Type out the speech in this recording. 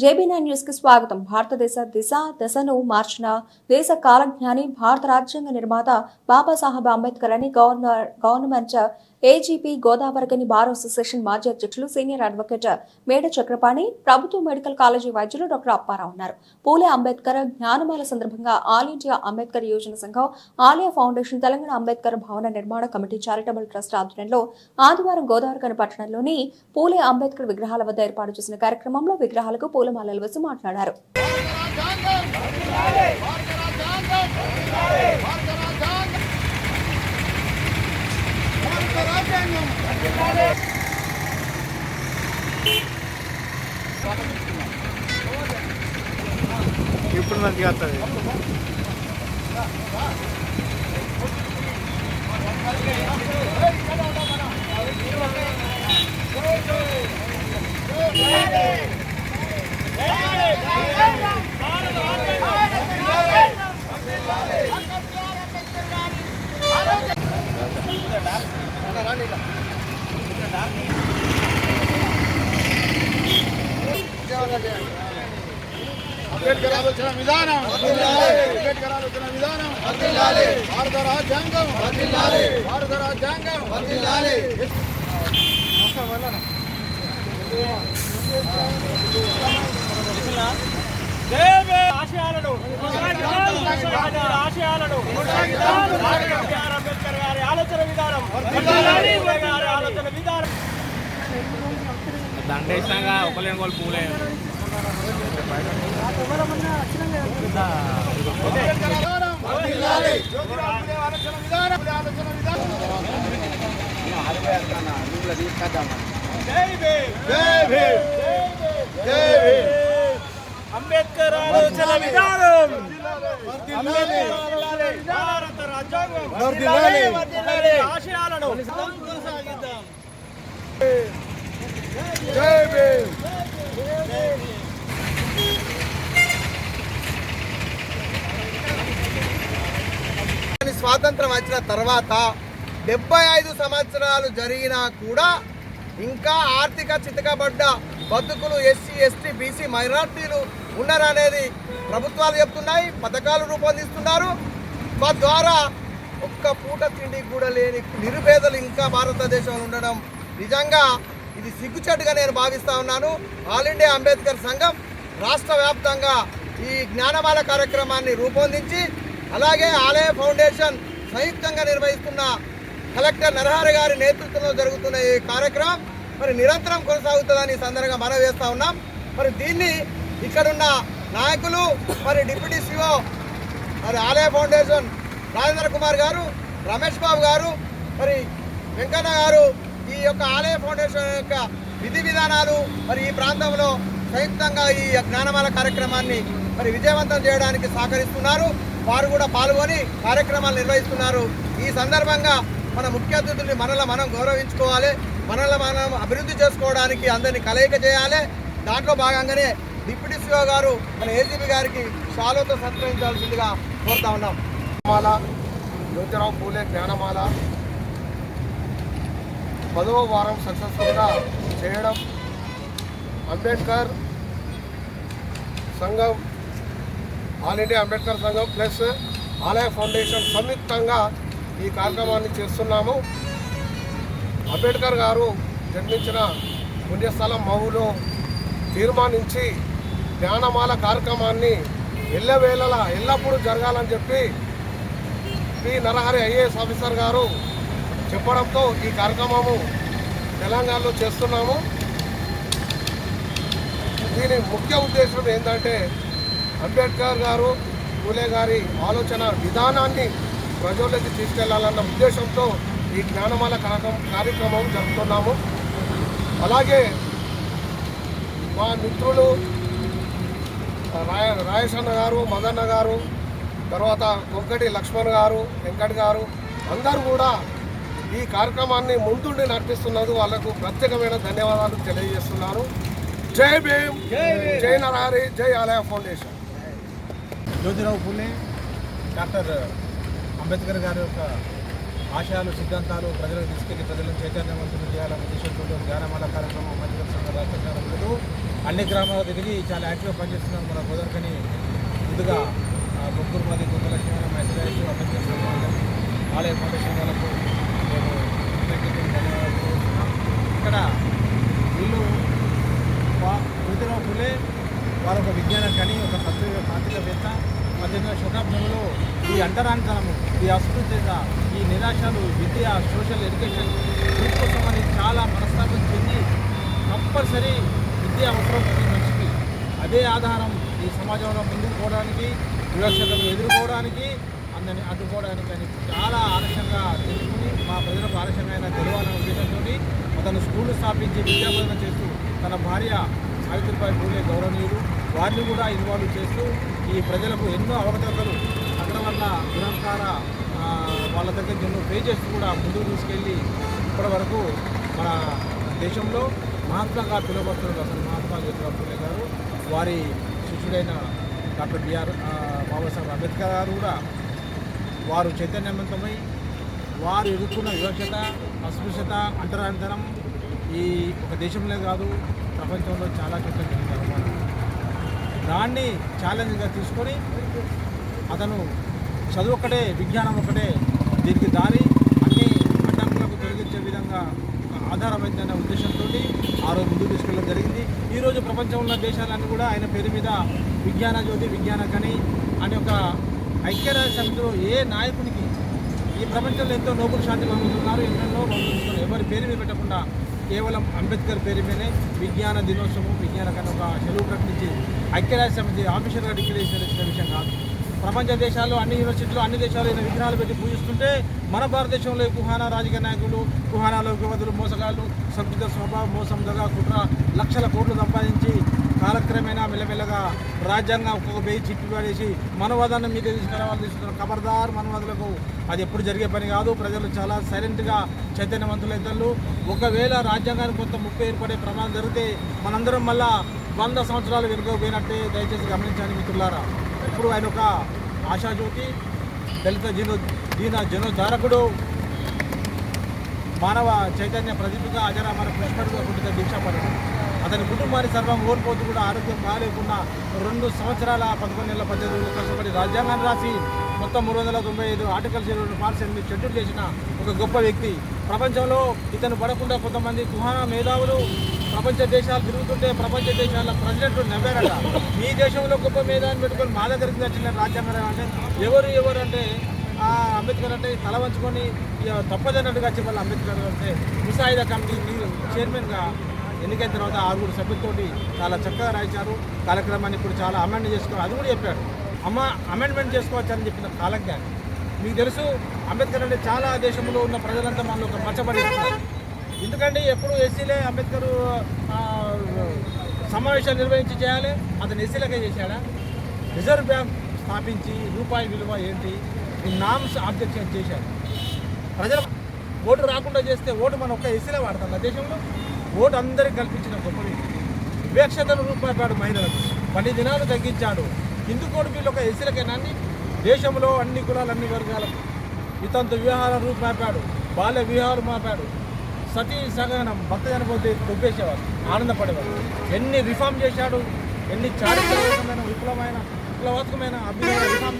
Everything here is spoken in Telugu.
జేబీనా న్యూస్కి స్వాగతం. భారతదేశ దిశ దశను మార్చిన దేశ కాలజ్ఞాని భారత రాజ్యాంగ నిర్మాత బాబాసాహెబ్ అంబేద్కర్ అని governor government AGP Godavarikhani bar association మాజీ అధ్యక్షులు సీనియర్ అడ్వకేట్ మేడ చక్రపాణి ప్రభుత్వ మెడికల్ కాలేజీ వైద్యులు డాక్టర్ అప్పారావు ఉన్నారు. పూలే అంబేద్కర్ జ్ఞానమాల సందర్భంగా ఆల్ ఇండియా అంబేద్కర్ యోజన సంఘం ఆలయ ఫౌండేషన్ తెలంగాణ అంబేద్కర్ భవన నిర్మాణ కమిటీ చారిటబుల్ ట్రస్ట్ ఆధ్వర్యంలో ఆదివారం గోదావరికని పట్టణంలోని పూలే అంబేద్కర్ విగ్రహాల వద్ద ఏర్పాటు చేసిన కార్యక్రమంలో విగ్రహాలకు పూలమాలలు వేసి మాట్లాడారు. ఇప్పుడు మంచిగా వస్తుంది. అంబేద్కర్ ఆలోచన విధానం అంబేద్కర్ ఆలోచన విధానం భారత రాజ్యాంగం భారత రాజ్యాంగం ఆశయాలను ఆశయాలను అంబేద్కర్ గారి ఆలోచన విధానం. గారి ఆలోచన విధానం. దండ వేసినాక ఒకలేని వాళ్ళు పూలే. విధానం జ్యోతిరావు ఫులే ఆలోచన విధానం ఆలోచన విధానం జై భీమ్. జై భీమ్. జై భీమ్. అంబేద్కర్ ఆలోచన విధానం. అంబేద్కర్ భారత రాజ్యాంగం వర్ధిల్లాలి. వర్ధిల్లాలి. ఆశయాలను కొనసాగిద్దాం జై భీమ్ కానీ స్వాతంత్రం వచ్చిన తర్వాత డెబ్బై ఐదు సంవత్సరాలు జరిగినా కూడా ఇంకా ఆర్థిక చితకబడ్డ బతుకులు ఎస్సీ ఎస్టీ బీసీ మైనార్టీలు ఉన్నారనేది ప్రభుత్వాలు చెప్తున్నాయి పథకాలు రూపొందిస్తున్నారు తద్వారా ఒక్క పూట తిండి కూడా లేని నిరుపేదలు ఇంకా భారతదేశంలో ఉండడం నిజంగా ఇది సిగ్గుచెట్టుగా నేను భావిస్తూ ఉన్నాను. ఆల్ ఇండియా అంబేద్కర్ సంఘం రాష్ట్ర వ్యాప్తంగా ఈ జ్ఞానమాల కార్యక్రమాన్ని రూపొందించి అలాగే ఆలయ ఫౌండేషన్ సంయుక్తంగా నిర్వహిస్తున్న కలెక్టర్ నరహర గారి నేతృత్వంలో జరుగుతున్న ఈ కార్యక్రమం మరి నిరంతరం కొనసాగుతుందని సందర్భంగా మనవి ఉన్నాం. మరి దీన్ని ఇక్కడున్న నాయకులు మరి డిప్యూటీ సిఓ మరి ఆలయ ఫౌండేషన్ రాజేంద్ర కుమార్ గారు రమేష్ బాబు గారు మరి వెంకన్న గారు ఈ యొక్క ఆలయ ఫౌండేషన్ యొక్క విధి విధానాలు మరి ఈ ప్రాంతంలో సంయుక్తంగా ఈ జ్ఞానమాల కార్యక్రమాన్ని మరి విజయవంతం చేయడానికి సహకరిస్తున్నారు. వారు కూడా పాల్గొని కార్యక్రమాలు నిర్వహిస్తున్నారు. ఈ సందర్భంగా మన ముఖ్య అతిథుల్ని మనల్ని మనం గౌరవించుకోవాలి. మనల్ని మనం అభివృద్ధి చేసుకోవడానికి అందరినీ కలయిక చేయాలి. దాంట్లో భాగంగానే డిప్యూటీ సిఓ గారు మన ఏసీబీ గారికి షాలోతో సత్కరించాల్సిందిగా కోరుతా ఉన్నాం. మాల జ్యోతిరావు పూలే జ్ఞానమాల. పదవ వారం సక్సెస్ఫుల్గా చేయడం అంబేద్కర్ సంఘం ఆల్ ఇండియా అంబేద్కర్ సంఘం ప్లస్ ఆలయ ఫౌండేషన్ సంయుక్తంగా ఈ కార్యక్రమాన్ని చేస్తున్నాము. అంబేద్కర్ గారు జన్మించిన పుణ్యస్థలం మహులో తీర్మానించి జ్ఞానమాల కార్యక్రమాన్ని ఎల్లవేళలా ఎల్లప్పుడూ జరగాలని చెప్పి పి. నరహరి ఐఏఎస్ ఆఫీసర్ గారు చెప్పడంతో ఈ కార్యక్రమము తెలంగాణలో చేస్తున్నాము. దీని ముఖ్య ఉద్దేశం ఏంటంటే అంబేద్కర్ గారు పూలే గారి ఆలోచన విధానాన్ని ప్రజల్లోకి తీసుకెళ్ళాలన్న ఉద్దేశంతో ఈ జ్ఞానమాల కార్యక్రమం కార్యక్రమం జరుపుతున్నాము. అలాగే మా మిత్రులు రాయ రాయేశన్న గారు మదన్న గారు తర్వాత కొంకటి లక్ష్మణ్ గారు వెంకట్ గారు అందరూ కూడా ఈ కార్యక్రమాన్ని ముందుండి నడిపిస్తున్నందుకు వాళ్ళకు ప్రత్యేకమైన ధన్యవాదాలు తెలియజేస్తున్నాను జై భీమ్. జై నరహరి జై ఆలయ ఫౌండేషన్. జ్యోతిరావు పూలే డాక్టర్ అంబేద్కర్ గారి యొక్క ఆశయాలు సిద్ధాంతాలు ప్రజలకు తీసుకెళ్ళి ప్రజలను చైతన్యవంతులు చేయాలనే ఉద్దేశంతో జ్ఞానమాల కార్యక్రమం మధ్య సంఘ రాష్ట్ర అన్ని గ్రామాలకు తిరిగి చాలా యాక్టివ్గా పనిచేస్తున్నారు మన గోదర్కని ముందుగా ముగ్గురు మంది గుంతలక్ష్మి మెసేజ్ అంబేద్కర్ ఆలయ ఫౌండేషన్ వాళ్ళకు మేము ధన్యవాదాలు ఇక్కడ వీళ్ళు వా- ఫులే వారు ఒక విజ్ఞానం కానీ ఒక పత్రిక తాంత్రికవేత్త పద్దెనిమిదవ శతాబ్దంలో ఈ అంటరానితనము ఈ అస్పృశ్యత ఈ నిరాశలు విద్య సోషల్ ఎడ్యుకేషన్ అని చాలా మనస్తాపం చెంది కంపల్సరీ విద్య అవసరం ప్రతి మనిషికి. అదే ఆధారం ఈ సమాజంలో ముందుకు పోవడానికి వివక్షతను ఎదుర్కోవడానికి అందరిని అడ్డుకోవడానికి అని చాలా ఆలస్యంగా తెలుసుకుని మా ప్రజలకు ఆలస్యంగా అయినా తెలవాలనే ఉద్దేశంతో అతను స్కూళ్ళు స్థాపించి విద్యాబోధన చేస్తూ తన భార్య సావిత్రిబాయి పూలే గౌరవనీయులు. వారిని కూడా ఇన్వాల్వ్ చేస్తూ ఈ ప్రజలకు ఎన్నో అవగతలు వాళ్ళ దురంకార వాళ్ళ దగ్గర ఎన్నో పే చేస్తూ కూడా ముందుకు తీసుకెళ్ళి ఇప్పటి వరకు మన దేశంలో మహాత్మాగా పిలువబడుతున్నారు అసలు మహాత్మా జ్యోతిరావు పూలే గారు వారి శిష్యుడైన డాక్టర్ బిఆర్ బాబాసాహెబ్ అంబేద్కర్ గారు కూడా వారు చైతన్యవంతమై వారు ఎదుర్కొన్న వివక్షత అస్పృశ్యత అంటరానితనం ఈ ఒక దేశంలో కాదు ప్రపంచంలో చాలా చోట్ల జరిగింది అవమానం దాన్ని ఛాలెంజ్గా తీసుకొని అతను చదువు ఒకటే విజ్ఞానం ఒకటే దీనికి దారి అన్ని అడ్డంకులకు తొలగించే విధంగా ఆధారమైందనే ఉద్దేశంతో ఆ రోజు ముందుకు తీసుకెళ్ళడం జరిగింది. ఈరోజు ప్రపంచంలో ఉన్న దేశాలన్నీ కూడా ఆయన పేరు మీద విజ్ఞాన జ్యోతి విజ్ఞాన కని అనే ఒక ఐక్యరాజ్య సమితిలో ఏ నాయకునికి ఈ ప్రపంచంలో ఎంతో నోబుల్ శాంతి పొందుతున్నారు ఎన్నెన్నో పొందుతున్నారు ఎవరి పేరు మీద పెట్టకుండా కేవలం అంబేద్కర్ పేరు మీదనే విజ్ఞాన దినోత్సవం విజ్ఞాన కన్నా ఒక సెలవు ప్రకటించి ఐక్యరాజ్య సమితి ఆఫీషియల్గా డిక్లరేషన్ ఇచ్చిన విషయం కాదు. ప్రపంచ దేశాలు అన్ని యూనివర్సిటీలు అన్ని దేశాలు ఈయన విగ్రహాలు పెట్టి పూజిస్తుంటే మన భారతదేశంలో కుహానా రాజకీయ నాయకులు కుహానాలో యువతులు మోసగాళ్ళు సంస్కృత స్వభావం మోసం దగా కుట్ర లక్షల కోట్లు సంపాదించి కాలక్రమేణా మెల్లమెల్లగా రాజ్యాంగం ఒక్కొక్క పేజీ చిప్పి పడేసి మనవాదాన్ని మీద తీసుకురావాలని తీసుకున్న ఖబర్దార్ మనవాదులకు అది ఎప్పుడు జరిగే పని కాదు. ప్రజలు చాలా సైలెంట్గా చైతన్యవంతులైతారు ఒకవేళ రాజ్యాంగానికి కొంత ముప్పు ఏర్పడే ప్రమాదం జరిగితే మనందరం మళ్ళా వంద సంవత్సరాలు వెనుకపోయినట్టే దయచేసి గమనించండి మిత్రులారా. ఇప్పుడు ఆయన ఒక ఆశాజ్యోతి దళిత జీనో దీన జనోద్ధారకుడు మానవ చైతన్య ప్రతిభగా అజరామర పుష్పడుగా పుట్టిన దీక్షాపరుడు అతని కుటుంబాన్ని సర్వం ఓడిపోతూ కూడా ఆరోగ్యం బాగాలేకుండా రెండు సంవత్సరాల పదకొండు నెలల పద్దెనిమిది రోజులు కష్టపడి రాజ్యాంగాన్ని రాసి మొత్తం మూడు వందల తొంభై ఐదు ఆర్టికల్స్ ఇరవై పార్ట్స్ ఎనిమిది షెడ్యూల్ చేసిన ఒక గొప్ప వ్యక్తి. ప్రపంచంలో ఇతను పడకుండా కొంతమంది కుహానా మేధావులు ప్రపంచ దేశాలు తిరుగుతుంటే ప్రపంచ దేశాల ప్రెసిడెంట్ నవ్వారట. మీ దేశంలో గొప్ప మేధావిని పెట్టుకొని మా దగ్గరికి వచ్చిన రాజ్యాంగం అంటే ఎవరు ఎవరు అంటే ఆ అంబేద్కర్ అంటే తల వంచుకొని ఇక తప్పదన్నట్టుగా చెప్పాలి అంబేద్కర్ అంటే. ముసాయిదా కమిటీ చైర్మన్గా ఎన్నికైన తర్వాత ఆరుగురు సభ్యులతోటి చాలా చక్కగా రాయించారు. కార్యక్రమాన్ని ఇప్పుడు చాలా అమెండ్ చేసుకోవాలి. అది కూడా చెప్పాడు. అమ్మ అమెండ్మెంట్ చేసుకోవచ్చని చెప్పిన కాలజ్ఞాని. మీకు తెలుసు అంబేద్కర్ అంటే చాలా దేశంలో ఉన్న ప్రజలంతా మనలో ఒక మచ్చబడి ఎందుకంటే ఎప్పుడు ఎస్సీలే అంబేద్కర్ సమావేశాలు నిర్వహించి చేయాలి. అతను ఎస్సీలకే చేశాడా? రిజర్వ్ బ్యాంక్ స్థాపించి రూపాయి విలువ ఏంటి? ఈ నామ్స్ ఆబ్జెక్షన్ చేశాడు. ప్రజలు ఓటు రాకుండా చేస్తే ఓటు మనం ఒక్క ఎస్సీలే వాడతాం ఆ దేశంలో? ఓటు అందరికి కల్పించిన గొప్ప వివేక్షతను వివక్షతను రూపాయపాడు మహిళలకు. పది దినాలు తగ్గించాడు. హిందూ కోడి బిల్లు ఒక ఎస్సీలకేనాన్ని దేశంలో అన్ని కులాలు అన్ని వర్గాలకు ఇతంత వివాహాల రూపాయపాడు. బాల్య వివాహాలు మాపాడు సతీ సగనం భక్త చనిపోతే దొబ్బేసేవారు ఆనందపడేవారు. ఎన్ని రిఫార్మ్ చేశాడు ఎన్ని చారిత్రకమైన విప్లవమైన విప్లవాత్మకమైన అభ్యుదయ రిఫార్మ్స్